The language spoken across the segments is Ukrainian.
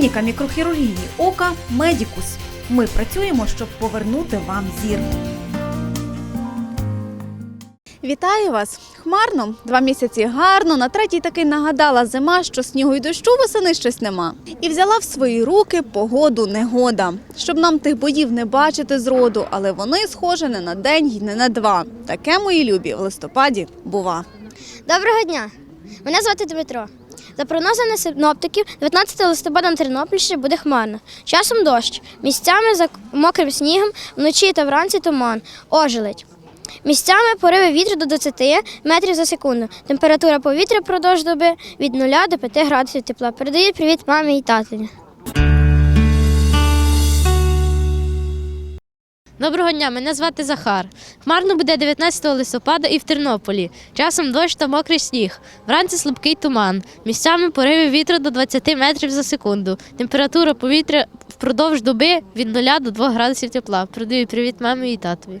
Клініка мікрохірургії ока Медікус. Ми працюємо, щоб повернути вам зір. Вітаю вас! Хмарно, два місяці гарно. На третій таки нагадала зима, що снігу й дощу восени щось нема. І взяла в свої руки погоду негода, щоб нам тих боїв не бачити зроду, але вони схожі не на день й не на два. Таке мої любі в листопаді бува. Доброго дня! Мене звати Дмитро. За прогнозами синоптиків, 19 листопада на Тернопільщині буде хмарно. Часом дощ. Місцями за мокрим снігом, вночі та вранці туман, ожеледь. Місцями пориви вітру до 20 метрів за секунду. Температура повітря продовж доби від 0 до 5 градусів тепла. Передають привіт мамі і татові. Доброго дня, мене звати Захар. Хмарно буде 19 листопада і в Тернополі. Часом дощ та мокрий сніг. Вранці слабкий туман. Місцями пориви вітру до 20 метрів за секунду. Температура повітря впродовж доби від 0 до 2 градусів тепла. Продаю привіт мамі і татові.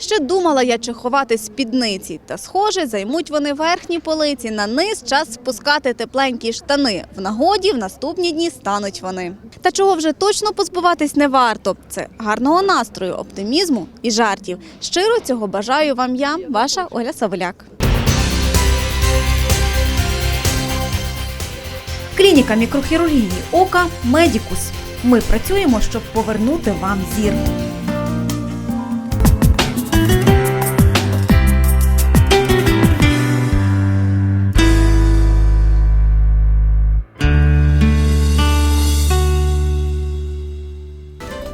Ще думала я чи ховати спідниці, та схоже, займуть вони верхні полиці. На низ час спускати тепленькі штани. В нагоді в наступні дні стануть вони. Та чого вже точно позбуватись не варто. Це гарного настрою, оптимізму і жартів. Щиро цього бажаю вам я, ваша Оля Саволяк. Клініка мікрохірургії ока Медікус. Ми працюємо, щоб повернути вам зір.